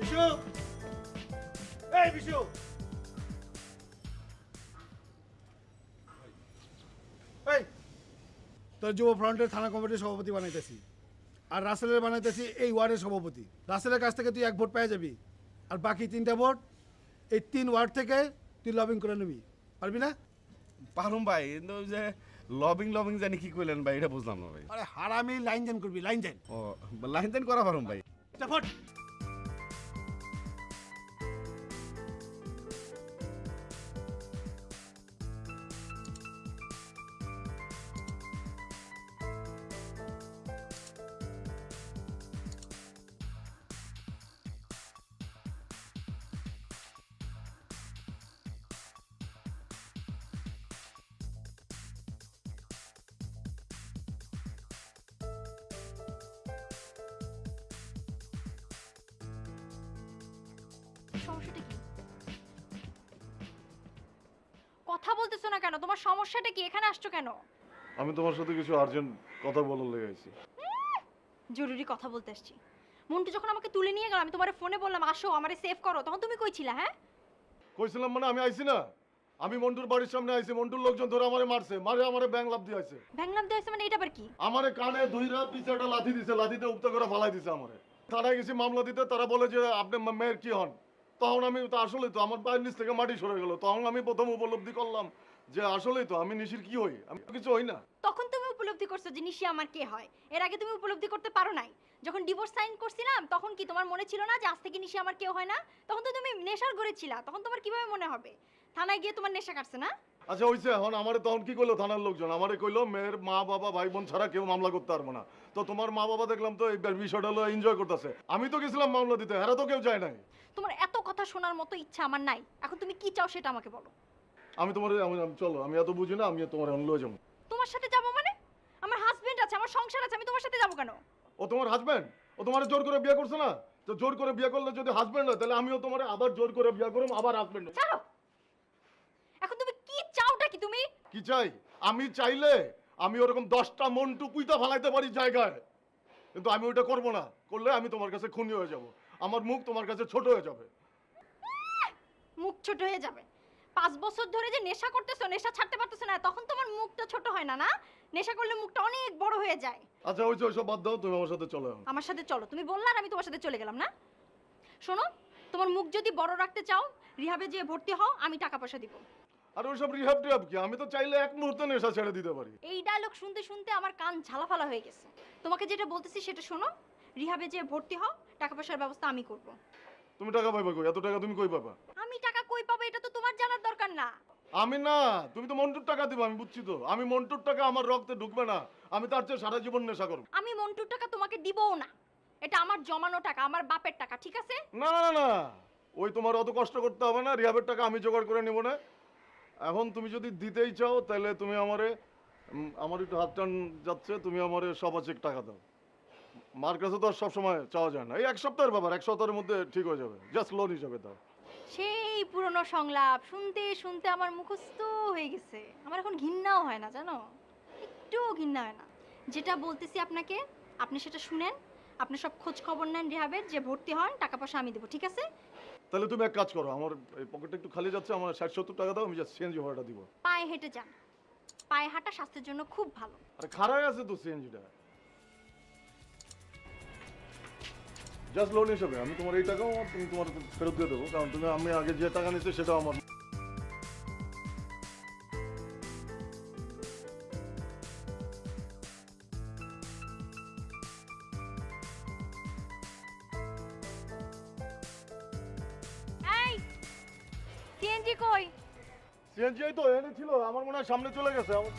বিশু! এই বিশু! এই! তোর যুব ফ্রন্টের থানা কমিটির সভাপতি বানাইতেছি। আর রাসেলের বানাইতেছি এই ওয়ার্ডের সভাপতি। রাসেলের কাছ থেকে তুই এক ভোট পেয়ে যাবি। আর বাকি তিনটা ভোট এই তিন ওয়ার্ড থেকে তুই লবিং করে নিবি। পারবি না? পারুম ভাই কিন্তু ওই যে লবিং লবিং জানি কি কইলেন ভাই এটা বুঝলাম না ভাই। আরে হারামি লাইন জেন করবি লাইন জেন ও লাইন জেন করা পারুম ভাই। ভোট। সমস্যাটা কি? কথা বলতেছো না কেন? তোমার সমস্যাটা কি? এখানে আসছো কেন? আমি তোমার সাথে কিছু আর্জেন্ট কথা বলার লেগে আছি জরুরি কথা বলতে আসছি। মন্টু যখন আমাকে তুলে নিয়ে গেল আমি তোমার ফোনে বললাম আসো আমারে সেভ করো। তখন তুমি কই ছিলা হ্যাঁ? কইছিলাম মানে আমি আইছি না। আমি মন্টুর বাড়ির সামনে আইছি মন্টুর লোকজন ধরে আমারে মারছে মারে আমারে ব্যাং লাভ দিয়ে আইছে। ভ্যাংলাম দিয়েছে মানে এটা আবার কি? আমারে কানে ধুইরা পিছে একটা লাথি দিছে লাথিতে উক্ত করে ফালাই দিছে আমারে। থানায় গেছি মামলা দিতে তারা বলে যে আপনি মেয়ের কি হন? তখন আমি তো আসলে তো, আমার পায়ের নিচ থেকে মাটি সরে গেল। তখন আমি প্রথম উপলব্ধি করলাম যে আসলেই তো, আমি নিশির কি হই? আমি কিছু হই না। তখন তুমি উপলব্ধি করছ যে নিশি আমার কে হয়? এর আগে তুমি উপলব্ধি করতে পারো নাই। যখন ডিভোর্স সাইন করছিলাম, তখন কি তোমার মনে ছিল না যে আজ থেকে নিশি আমার কেউ হয় না? তখন তো তুমি নেশার ঘরে ছিলা, তখন তোমার কীভাবে মনে হবে? থানায় গিয়ে তোমার নেশা কাটছে না? আচ্ছা হইছে এখন আমারে তখন কি করল থানার লোকজন? আমারে কইলো মেয়ের মা বাবা ভাই বোন ছাড়া কেউ মামলা করতে পারব না। তো তোমার মা বাবা দেখলাম তো এই বিষয়টা হলো এনজয় করতেছে। আমি তো গেছিলাম মামলা দিতে এরা তো কেউ যায় নাই। তোমার এত কথা শোনার মতো ইচ্ছা আমার নাই। এখন তুমি কি চাও সেটা আমাকে বলো। আমি তোমার আমি- চলো আমি এত বুঝি না আমি তোমার এখন লয়ে যাব। তোমার সাথে যাব মানে? আমার হাজবেন্ড আছে আমার সংসার আছে আমি তোমার সাথে যাব কেন? ও তোমার হাজবেন্ড ও তোমার জোর করে বিয়ে করছে না? তো জোর করে বিয়ে করলে যদি হাজবেন্ড হয় তাহলে আমিও তোমার আবার জোর করে বিয়ে করুম আবার হাজবেন্ড ছাড়ো এখন তুমি কি চাওটা কি চাই? আমি চাইলে আমি ওরকম দশটা মন্টু কুইতা ফালাইতে পারি জায়গায়। কিন্তু আমি ওইটা করব না। করলে আমি তোমার কাছে খুনি হয়ে যাব। আমার মুখ তোমার কাছে ছোট হয়ে যাবে। মুখ ছোট হয়ে যাবে। পাঁচ বছর ধরে যে নেশা করতেছো নেশা ছাড়তে পারতেছো না তখন তোমার মুখটা ছোট হয় না না? নেশা করলে মুখটা অনেক বড় হয়ে যায়। আচ্ছা ওই যে ওইসব বাদ দাও তুমি আমার সাথে চলো আমার সাথে চলো। তুমি বললে আর আমি তোমার সাথে চলে গেলাম না? শোনো তোমার মুখ যদি বড় রাখতে চাও রিহাবে যে ভর্তি হও আমি টাকা পয়সা দিব। আর ওইসব রিহাব টিহাব কি? আমি তো চাইলে এক মুহূর্তে নেশা ছেড়ে দিতে পারি। এই ডায়লগ শুনতে শুনতে আমার কান ঝালাফালা হয়ে গেছে। তোমাকে যেটা বলতেছি সেটা শোনো। রিহাবে যে ভর্তি হও টাকা পয়সার ব্যবস্থা আমি করব। তুমি টাকা পাইবা কই? এত টাকা তুমি কই পাবা? আমি টাকা কই পাবো এটা তো তোমার জানার দরকার না। আমি না তুমি তো মন্টুর টাকা দিবা আমি বুঝছি তো। আমি মন্টুর টাকা আমার রক্তে ঢুকবে না আমি তার চেয়ে সারা জীবন নেশা করব। আমি মন্টুর টাকা তোমাকে দিবও না। এটা আমার জমানো টাকা আমার বাপের টাকা ঠিক আছে? না না না না। ওই তোমার অত কষ্ট করতে হবে না রিহাবের টাকা আমি জোগাড় করে নিব না। এখন তুমি যদি দিতেই চাও, তাহলে তুমি আমারে আমার একটু হাত টান যাচ্ছে, তুমি আমারে সবা চেক টাকা দাও। মার কাছে তো আর সবসময় চাওয়া যায় না। এই এক সপ্তাহের ব্যাপার, এক সপ্তাহের মধ্যে ঠিক হয়ে যাবে। জাস্ট লোন হিসাবে দাও। সেই পুরনো সংলাপ, শুনতে শুনতে আমার মুখস্থ হয়ে গেছে। আমার এখন ঘৃণাও হয় না, জানো? একটুও ঘৃণা হয় না। যেটা বলতেছি আপনাকে, আপনি সেটা শুনেন। আপনি সব খোঁজ খবর নেন রিহাবের, যে ভর্তি হন, টাকা পয়সা আমি দেবো, ঠিক আছে? তাহলে তুমি এক কাজ করো আমার এই পকেটটা একটু খালি যাচ্ছে আমার ষাট সত্তর টাকা দাও আমি জাস্ট সিএনজি ভাড়াটা দিব। পায়ে হেঁটে যান। পায়ে হাঁটা স্বাস্থ্যের জন্য খুব ভালো। আরে খারাপ আছে তো সিএনজিটা জাস্ট লোন হিসেবে আমি তোমার এই টাকাও তুমি তোমার ফেরত দিয়ে দেবো কারণ তুমি আমি আগে যে টাকা নিচ্ছি সেটাও আমার সিএনজি কই? সিএনজি তো এনে ছিল আমার মনে হয় সামনে চলে গেছে আমার